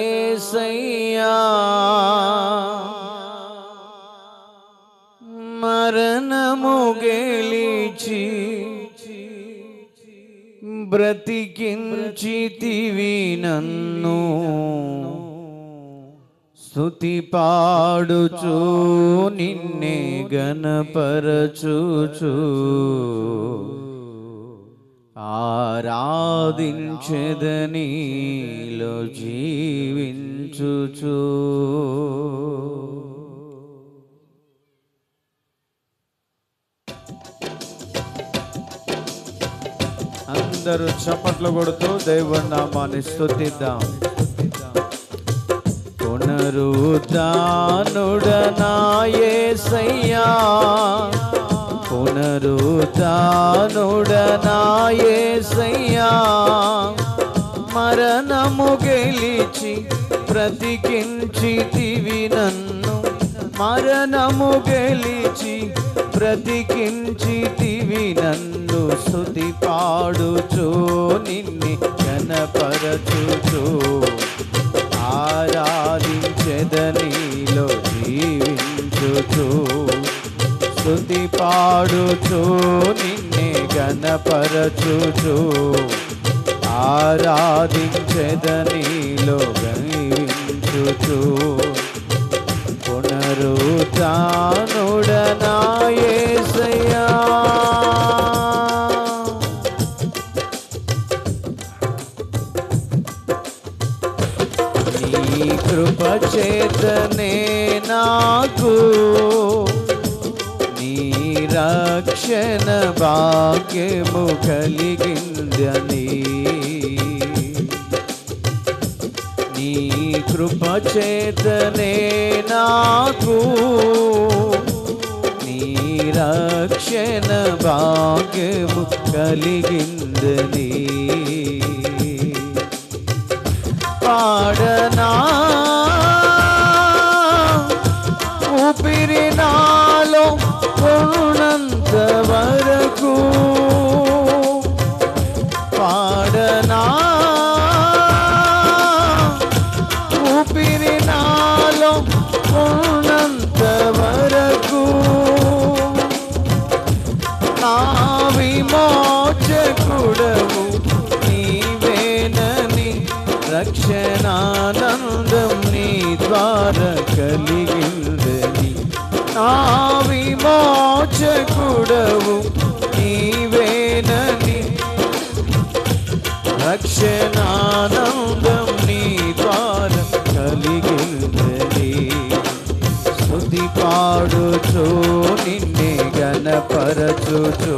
పునరుత్డనాయేసయ్యా మరణము గెలిచి బ్రతికించితివి నన్ను స్తుతి పాడుచు నిన్నే గణపరచుచు ఆరాధించదనీలో జీవించుచు. అందరూ చప్పట్లు కొడుతూ దేవుని స్థుతిద్దాం పునరుద్ధానుడనాయే సయ్యా పునరుద్ధానుడనాయేసయ్యా. మరణము గెలిచి ప్రతికించితివి నన్ను. మరణము గెలిచి ప్రతికించితివి నన్ను. స్తుతి పాడుచు నిన్ని కనపరచుచు ఆరాధించెదనీలో జీవించుచు. స్థుతి పాడుచు నిన్నే గణపరచుచు. ఆరాధించెదనీలో జీవించుచు కృపచేతనే నాకు నీరక్షణ భాగ్యము కలిగిందని పాడనా ఊపిరి నా విమోచకుడవు నీవేనని రక్షణానందం నీ ద్వారా కలిగిందని స్తుతి పాడుచు నిన్నే గణపరచుచు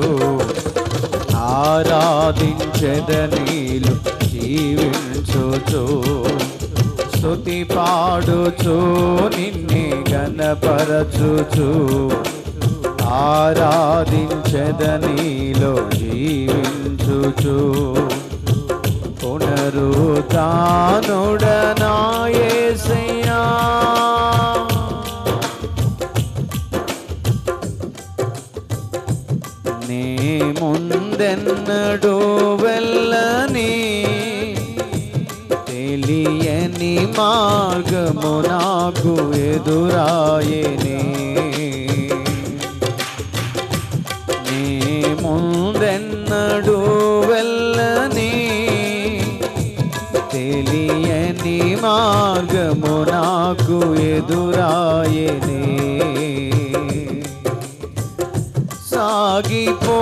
ఆరాధించెదనీలు జీవించుచు. స్థుతి పాడుచు నిన్నే గణపరచుచు. ఆరాధించెదనీలో జీవించుచు. పునరుతానుడనాయేసయ్యా నే ముందెన్నడూ వెళ్ళని తెలియని మార్గము నాకు ఎదురాయని. నీ ముందెన్నడు వెళ్ళని తెలియని మార్గము నాకు ఎదురాయని. సాగిపో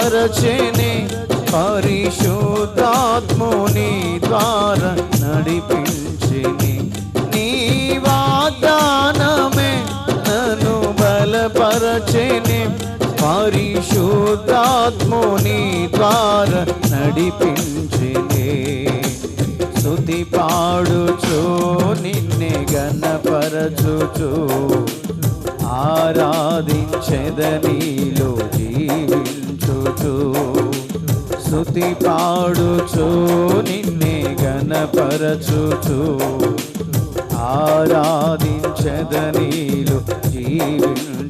బలపరచెని పరిశుద్ధాత్ముని ద్వారా నడిపించిని. నీ వాగ్దానమే నన్ను బలపరచెని. పరిశుద్ధాత్ముని పరిశుద్ధాత్ముని ద్వారా నడిపించినే. స్తుతి పాడుచు నిన్నే గణపరచుచు ఆరాధించెదనీలో పాడుచు స్తుతి పాడుచు నిన్నే గణపరచుచు ఆరాధించదనీలు జీవించు.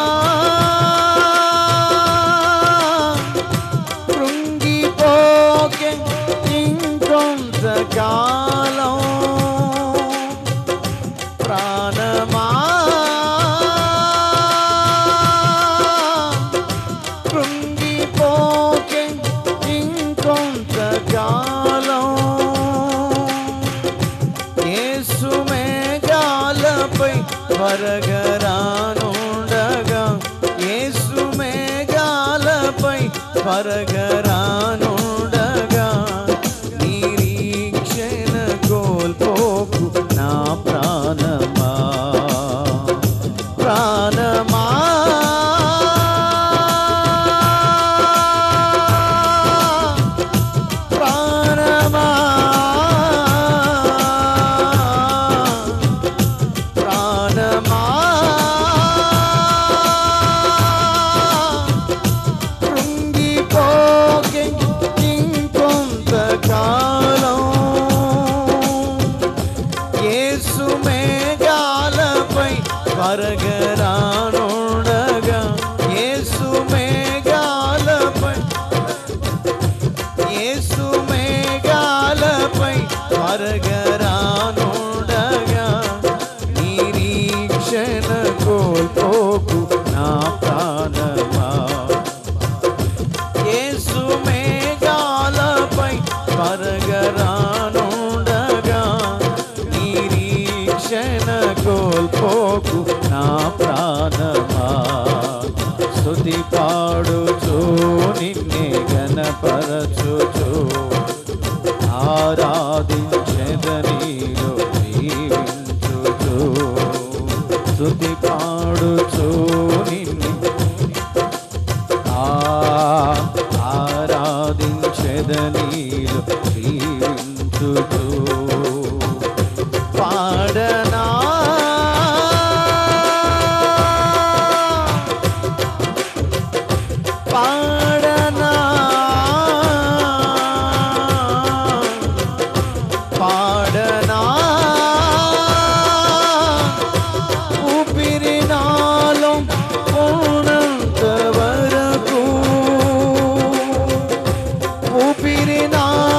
మేఘాలపై వరగరానుండగా యేసు మేఘాలపై ప్రాణమా? స్తుతి పాడుచు నిన్నే గణపరచుచు ఆరాధి நாயனா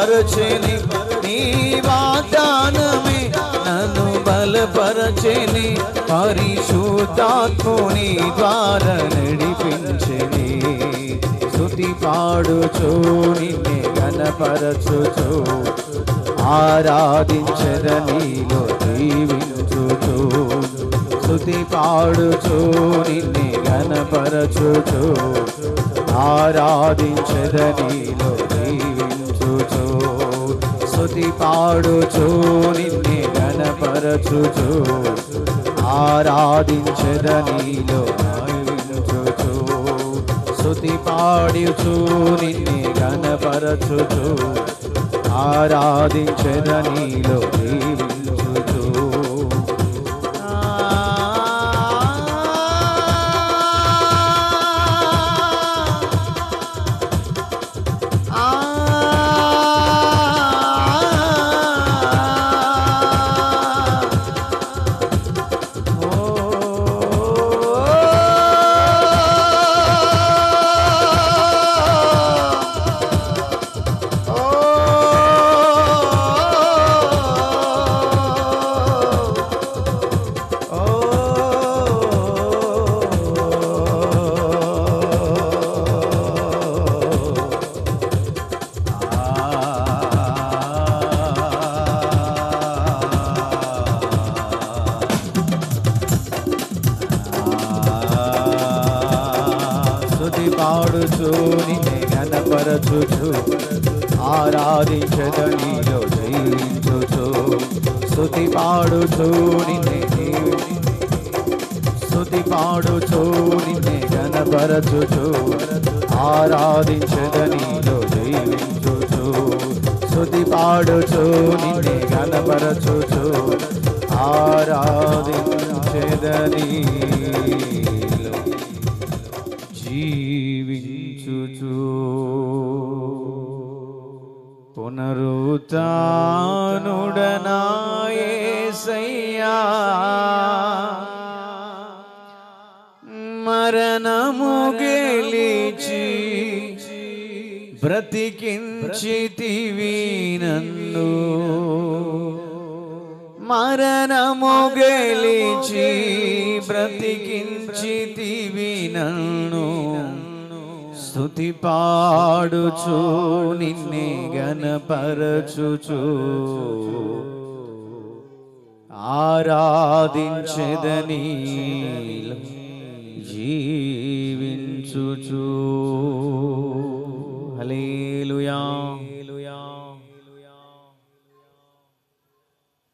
బలపరచెని నీ వాగ్దానమే నన్ను బలపరచెని పరిశుద్ధాత్ముని ద్వారా నడిపించెని. స్థుతి పాడుచు నిన్నే గణపరచుచు ఆరాధించద నీలో దీవించుచు. స్తుతి పాడుచు నిన్నే గణపరచుచు ఆరాధించద నీలో స్తుతి పాడుచు నిన్నే గణపరచుచు ఆరాధించద నీలో దీవించుచు స్తుతి పాడుచు నిన్నే గణపరచుచు ఆరాధించద నీలో స్థుతి పాడుచు నిన్నే స్థుతి పాడుచు నిన్నే గణపరచుచు ఆరాధించద నీలో జీవించుచు స్తుతి పాడుచు నిన్నే గణపరచుచు ఆరాధించద పునరుతానుడనాయసయ్యా మరణము గెలిచి బ్రతికించితివి నన్ను స్థుతి పాడుచు నిన్నే గణపరచుచు. ఆరాధించదని జీవించుచు. హలేలుయా